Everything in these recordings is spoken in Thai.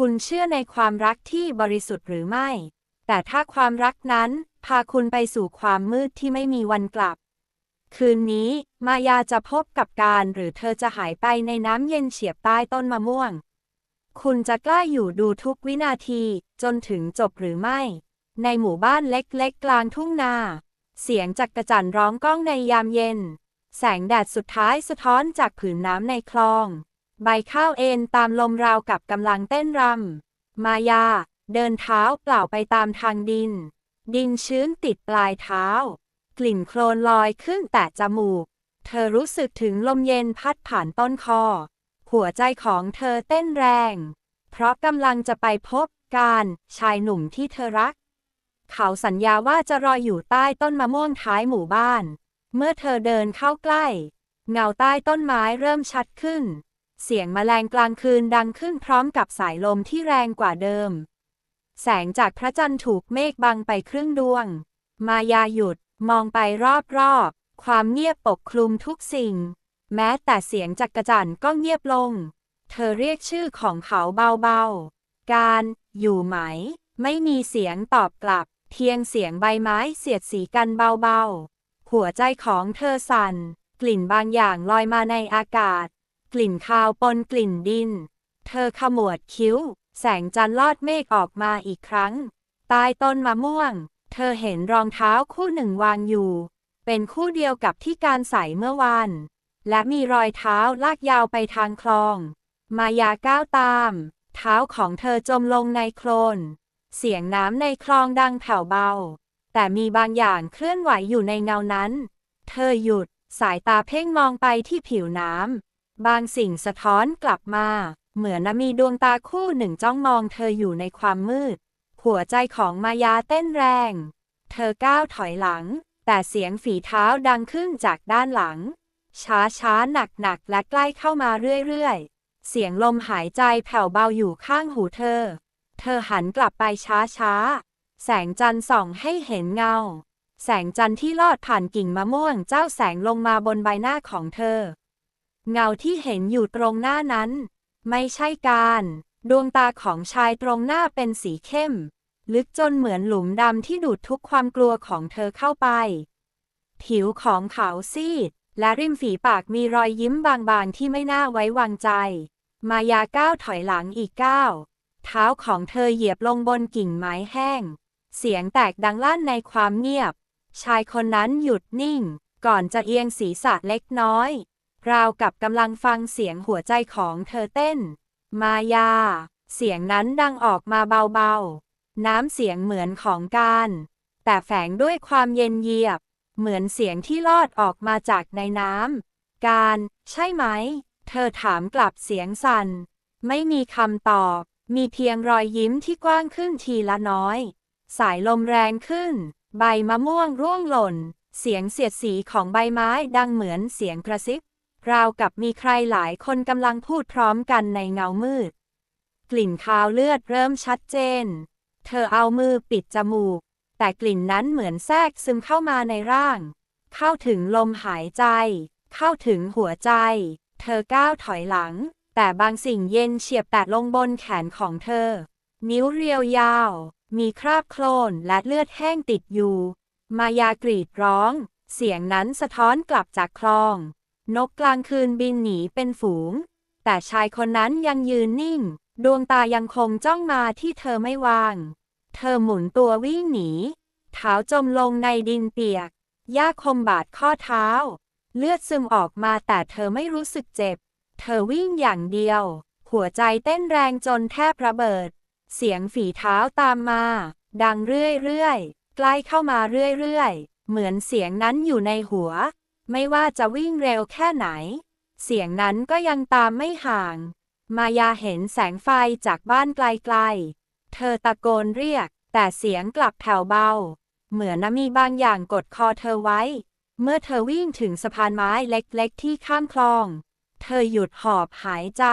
คุณเชื่อในความรักที่บริสุทธิ์หรือไม่ แต่ถ้าความรักนั้น พาคุณไปสู่ความมืดที่ไม่มีวันกลับ คืนนี้ มายาจะพบกับการหรือเธอจะหายไปในน้ำเย็นเฉียบใต้ต้นมะม่วง คุณจะกล้าอยู่ดูทุกวินาทีจนถึงจบหรือไม่ ในหมู่บ้านเล็กๆ กลางทุ่งนา เสียงจักระจั่นร้องก้องในยามเย็น แสงแดดสุดท้ายสะท้อนจากผืนน้ำในคลอง ใบข้าวเอ็นตามลมราวกับกำลังเต้นรำ มายา เดินเท้าเปล่าไปตามทางดิน ดินชื้นติดปลายเท้า กลิ่นโคลนลอยขึ้นแต่จมูก เธอรู้สึกถึงลมเย็นพัดผ่านต้นคอ หัวใจของเธอเต้นแรง เพราะกำลังจะไปพบการชายหนุ่มที่เธอรัก เขาสัญญาว่าจะรออยู่ใต้ต้นมะม่วงท้ายหมู่บ้าน เมื่อเธอเดินเข้าใกล้ เงาใต้ต้นไม้เริ่มชัดขึ้น เสียงแมลงกลางคืนดังขึ้นพร้อมกับสายลมที่แรงกว่าเดิม แสงจากพระจันทร์ถูกเมฆบังไปครึ่งดวง มายาหยุดมองไปรอบๆ ความเงียบปกคลุมทุกสิ่ง แม้แต่เสียงจักกระจั่นก็เงียบลง เธอเรียกชื่อของเขาเบาๆ การอยู่ไหม ไม่มีเสียงตอบกลับ เพียงเสียงใบไม้เสียดสีกันเบาๆ หัวใจของเธอสั่น กลิ่นบางอย่างลอยมาในอากาศ กลิ่นคาวปนกลิ่นดิน เธอขมวดคิ้ว แสงจันทร์ลอดเมฆออกมาอีกครั้ง ใต้ต้นมะม่วง เธอเห็นรองเท้าคู่หนึ่งวางอยู่ เป็นคู่เดียวกับที่การใส่เมื่อวาน และมีรอยเท้าลากยาวไปทางคลอง มายาก้าวตาม เท้าของเธอจมลงในโคลน เสียงน้ำในคลองดังแผ่วเบา แต่มีบางอย่างเคลื่อนไหวอยู่ในเงานั้น เธอหยุดสายตาเพ่งมองไปที่ผิวน้ำ บางสิ่งสะท้อนกลับมา เหมือนมีดวงตาคู่หนึ่งจ้องมองเธออยู่ในความมืด หัวใจของมายาเต้นแรง เธอก้าวถอยหลัง แต่เสียงฝีเท้าดังขึ้นจากด้านหลัง ช้าช้าหนักหนักและใกล้เข้ามาเรื่อยๆ เสียงลมหายใจแผ่วเบาอยู่ข้างหูเธอ เธอหันกลับไปช้าช้า แสงจันทร์ส่องให้เห็นเงา แสงจันทร์ที่ลอดผ่านกิ่งมะม่วงเจ้าแสงลงมาบนใบหน้าของเธอ เงาที่เห็นอยู่ตรงหน้านั้น ไม่ใช่การ ดวงตาของชายตรงหน้าเป็นสีเข้ม ลึกจนเหมือนหลุมดำที่ดูดทุกความกลัวของเธอเข้าไป ผิวของขาวซีด และริมฝีปากมีรอยยิ้มบางๆที่ไม่น่าไว้วางใจ มายาก้าวถอยหลังอีกก้าวเท้าของเธอเหยียบลงบนกิ่งไม้แห้ง เสียงแตกดังลั่นในความเงียบ ชายคนนั้นหยุดนิ่ง ก่อนจะเอียงศีรษะเล็กน้อย ราวกับกำลังฟังเสียงหัวใจของเธอเต้น มายา เสียงนั้นดังออกมาเบาๆ น้ำเสียงเหมือนของการ แต่แฝงด้วยความเย็นเยียบ เหมือนเสียงที่ลอดออกมาจากในน้ำ การ ใช่ไหม เธอถามกลับเสียงสัน่น ไม่มีคำตอบ มีเพียงรอยยิ้มที่กว้างขึ้นทีละน้อย สายลมแรงขึ้น ใบมะม่วงร่วงหล่น เสียงเสียดสีของใบไม้ดังเหมือนเสียงกระซิบ ราวกับมีใครหลายคนกำลังพูดพร้อมกันในเงามืด กลิ่นคาวเลือดเริ่มชัดเจน เธอเอามือปิดจมูก แต่กลิ่นนั้นเหมือนแทรกซึมเข้ามาในร่าง เข้าถึงลมหายใจ เข้าถึงหัวใจ เธอก้าวถอยหลัง แต่บางสิ่งเย็นเฉียบแตะลงบนแขนของเธอ นิ้วเรียวยาว มีคราบโคลนและเลือดแห้งติดอยู่ มายากรีดร้อง เสียงนั้นสะท้อนกลับจากคลอง นกกลางคืนบินหนีเป็นฝูง แต่ชายคนนั้นยังยืนนิ่ง ดวงตายังคงจ้องมาที่เธอไม่วาง เธอหมุนตัววิ่งหนีเท้าจมลงในดินเปียกหญ้าคมบาดข้อเท้า เลือดซึมออกมาแต่เธอไม่รู้สึกเจ็บ เธอวิ่งอย่างเดียว หัวใจเต้นแรงจนแทบระเบิด เสียงฝีเท้าตามมา ดังเรื่อยๆ ใกล้เข้ามาเรื่อยๆ เหมือนเสียงนั้นอยู่ในหัว ไม่ว่าจะวิ่งเร็วแค่ไหน เสียงนั้นก็ยังตามไม่ห่าง มายาเห็นแสงไฟจากบ้านไกลๆ เธอตะโกนเรียก แต่เสียงกลับแผ่วเบา เหมือนมีบางอย่างกดคอเธอไว้ เมื่อเธอวิ่งถึงสะพานไม้เล็กๆ ที่ข้ามคลอง เธอหยุดหอบหายใจ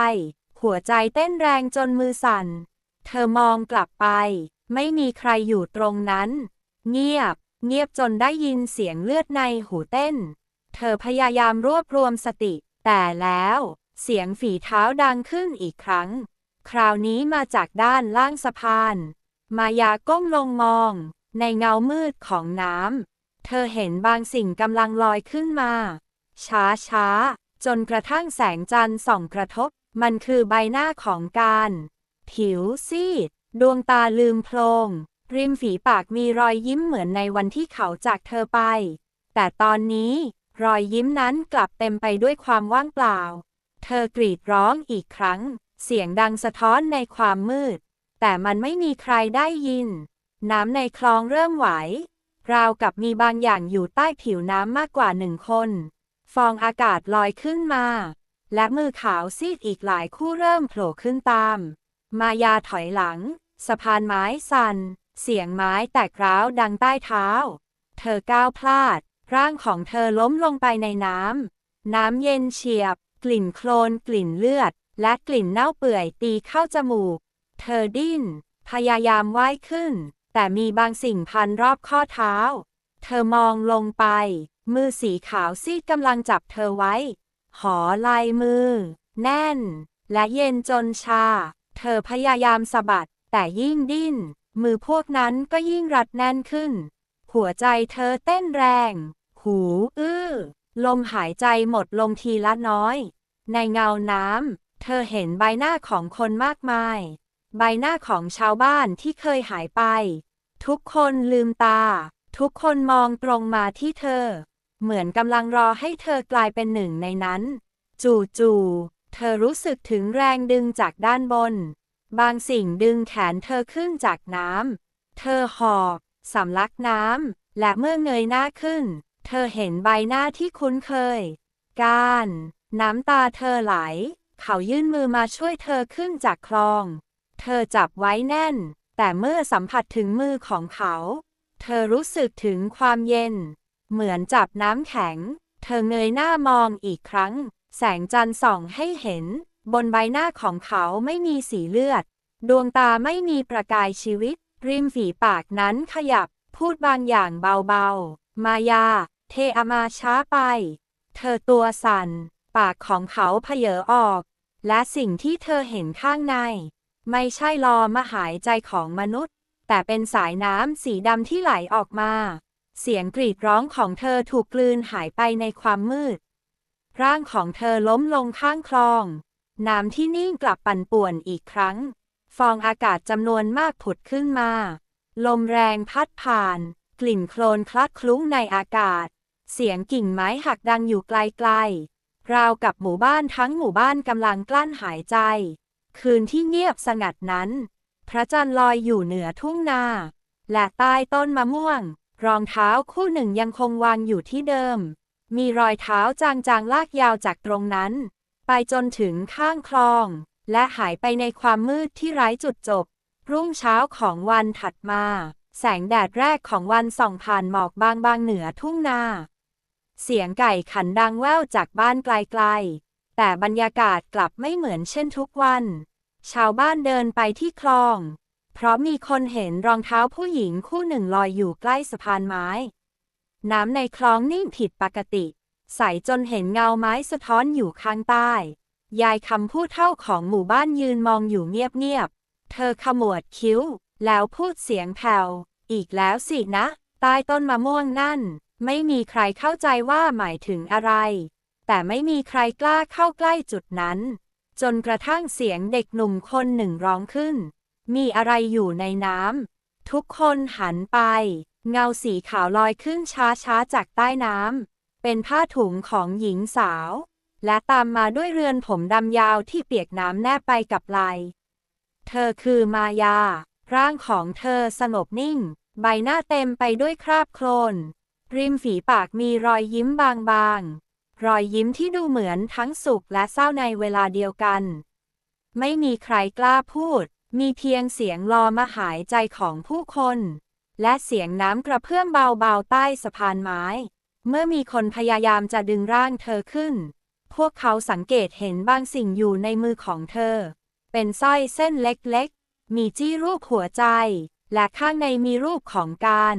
หัวใจเต้นแรงจนมือสั่น เธอมองกลับไป ไม่มีใครอยู่ตรงนั้น เงียบ เงียบจนได้ยินเสียงเลือดในหูเต้น เธอพยายามรวบรวมสติ แต่แล้ว เสียงฝีเท้าดังขึ้นอีกครั้ง คราวนี้มาจากด้านล่างสะพาน มายาก้มลงมอง ในเงามืดของน้ำ เธอเห็นบางสิ่งกำลังลอยขึ้นมา ช้าช้าจนกระทั่งแสงจันทร์ส่องกระทบ มันคือใบหน้าของการ ผิวซีด ดวงตาลืมโพลง ริมฝีปากมีรอยยิ้มเหมือนในวันที่เขาจากเธอไป แต่ตอนนี้ รอยยิ้มนั้นกลับเต็มไปด้วยความว่างเปล่า เธอกรีดร้องอีกครั้ง เสียงดังสะท้อนในความมืด แต่มันไม่มีใครได้ยิน น้ำในคลองเริ่มไหว ราวกับมีบางอย่างอยู่ใต้ผิวน้ำมากกว่าหนึ่งคน ฟองอากาศลอยขึ้นมา และมือขาวซีดอีกหลายคู่เริ่มโผล่ขึ้นตาม มายาถอยหลัง สะพานไม้สั่น เสียงไม้แตกร้าวดังใต้เท้า เธอก้าวพลาด ร่างของเธอล้มลงไปในน้ำ น้ำเย็นเฉียบ กลิ่นโคลน กลิ่นเลือด และกลิ่นเน่าเปื่อยตีเข้าจมูก เธอดิ้น พยายามว่ายขึ้น แต่มีบางสิ่งพันรอบข้อเท้า เธอมองลงไป มือสีขาวซีดกำลังจับเธอไว้ หอลายมือ แน่น และเย็นจนชา เธอพยายามสะบัด แต่ยิ่งดิ้น มือพวกนั้นก็ยิ่งรัดแน่นขึ้น หัวใจเธอเต้นแรง หู อื้อ ลมหายใจหมดลงทีละน้อย ในเงาน้ำ เธอเห็นใบหน้าของคนมากมาย ใบหน้าของชาวบ้านที่เคยหายไป ทุกคนลืมตา ทุกคนมองตรงมาที่เธอ เหมือนกำลังรอให้เธอกลายเป็นหนึ่งในนั้น จู่ๆเธอรู้สึกถึงแรงดึงจากด้านบน บางสิ่งดึงแขนเธอขึ้นจากน้ำ เธอหอบ สำลักน้ำ และเมื่อเงยหน้าขึ้น เธอเห็นใบหน้าที่คุ้นเคย การ น้ำตาเธอไหล เขายื่นมือมาช่วยเธอขึ้นจากคลอง เธอจับไว้แน่น แต่เมื่อสัมผัสถึงมือของเขา เธอรู้สึกถึงความเย็น เหมือนจับน้ำแข็ง เธอเงยหน้ามองอีกครั้ง แสงจันทร์ส่องให้เห็น บนใบหน้าของเขาไม่มีสีเลือด ดวงตาไม่มีประกายชีวิต ริมฝีปากนั้นขยับ พูดบางอย่างเบาๆ มายา เทอามาช้าไป เธอตัวสั่น ปากของเขาเพเยอออก และสิ่งที่เธอเห็นข้างใน ไม่ใช่ลอมหายใจของมนุษย์ แต่เป็นสายน้ำสีดำที่ไหลออกมา เสียงกรีดร้องของเธอถูกกลืนหายไปในความมืด ร่างของเธอล้มลงข้างคลอง น้ำที่นิ่งกลับปั่นป่วนอีกครั้ง ฟองอากาศจำนวนมากผุดขึ้นมา ลมแรงพัดผ่าน กลิ่นโคลนคลักคลุ้งในอากาศ เสียงกิ่งไม้หักดังอยู่ไกลๆ ราวกับหมู่บ้านทั้งหมู่บ้านกำลังกลั้นหายใจ คืนที่เงียบสงัดนั้น พระจันทร์ลอยอยู่เหนือทุ่งนา และใต้ต้นมะม่วง รองเท้าคู่หนึ่งยังคงวางอยู่ที่เดิม มีรอยเท้าจางๆลากยาวจากตรงนั้น ไปจนถึงข้างคลอง และหายไปในความมืดที่ไร้จุดจบ รุ่งเช้าของวันถัดมา แสงแดดแรกของวันส่องผ่านหมอกบางๆเหนือทุ่งนา เสียงไก่ขันดังแว่วจากบ้านไกลๆ แต่บรรยากาศกลับไม่เหมือนเช่นทุกวัน ชาวบ้านเดินไปที่คลอง เพราะมีคนเห็นรองเท้าผู้หญิงคู่หนึ่งลอยอยู่ใกล้สะพานไม้ น้ำในคลองนิ่งผิดปกติ ใสจนเห็นเงาไม้สะท้อนอยู่ข้างใต้ ยายคำพูดเท่าของหมู่บ้านยืนมองอยู่เงียบๆ เธอขมวดคิ้ว แล้วพูดเสียงแผ่ว อีกแล้วสินะ ใต้ต้นมะม่วงนั่น ไม่มีใครเข้าใจว่าหมายถึงอะไร แต่ไม่มีใครกล้าเข้าใกล้จุดนั้น จนกระทั่งเสียงเด็กหนุ่มคนหนึ่งร้องขึ้น มีอะไรอยู่ในน้ำ ทุกคนหันไป เงาสีขาวลอยขึ้นช้าๆ จากใต้น้ำ เป็นผ้าถุงของหญิงสาว และตามมาด้วยเรือนผมดำยาวที่เปียกน้ำแนบไปกับไหลเธอคือมายา ร่างของเธอสงบนิ่ง ใบหน้าเต็มไปด้วยคราบโคลน ริมฝีปากมีรอยยิ้มบางๆ รอยยิ้มที่ดูเหมือนทั้งสุขและเศร้าในเวลาเดียวกัน ไม่มีใครกล้าพูด มีเพียงเสียงลอมาหายใจของผู้คน และเสียงน้ำกระเพื่อมเบาๆใต้สะพานไม้ เมื่อมีคนพยายามจะดึงร่างเธอขึ้น พวกเขาสังเกตเห็นบางสิ่งอยู่ในมือของเธอ เป็นสร้อยเส้นเล็กๆ มีจี้รูปหัวใจ และข้างในมีรูปของการ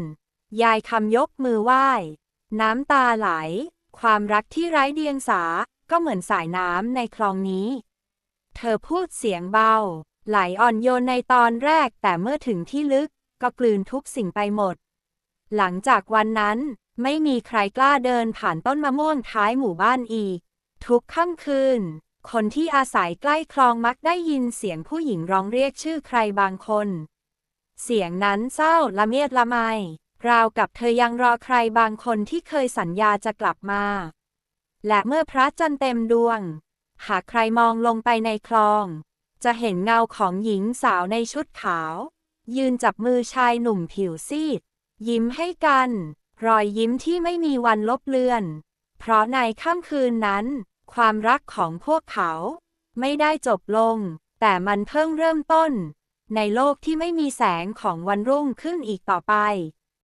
ยายคำยกมือไหว้ น้ำตาไหล ความรักที่ไร้เดียงสา ก็เหมือนสายน้ำในคลองนี้ เธอพูดเสียงเบา ไหลอ่อนโยนในตอนแรกแต่เมื่อถึงที่ลึกก็กลืนทุกสิ่งไปหมด หลังจากวันนั้นไม่มีใครกล้าเดินผ่านต้นมะม่วงท้ายหมู่บ้านอีก ทุกค่ำคืน คนที่อาศัยใกล้คลองมักได้ยินเสียงผู้หญิงร้องเรียกชื่อใครบางคน เสียงนั้นเศร้าละเมียดละไม ราวกับเธอยังรอใครบางคนที่เคยสัญญาจะกลับมา และเมื่อพระจันทร์เต็มดวง หากใครมองลงไปในคลอง จะเห็นเงาของหญิงสาวในชุดขาว ยืนจับมือชายหนุ่มผิวซีด ยิ้มให้กัน รอยยิ้มที่ไม่มีวันลบเลือนเพราะในค่ำคืนนั้น ความรักของพวกเขา ไม่ได้จบลง แต่มันเพิ่งเริ่มต้น ในโลกที่ไม่มีแสงของวันรุ่งขึ้นอีกต่อไป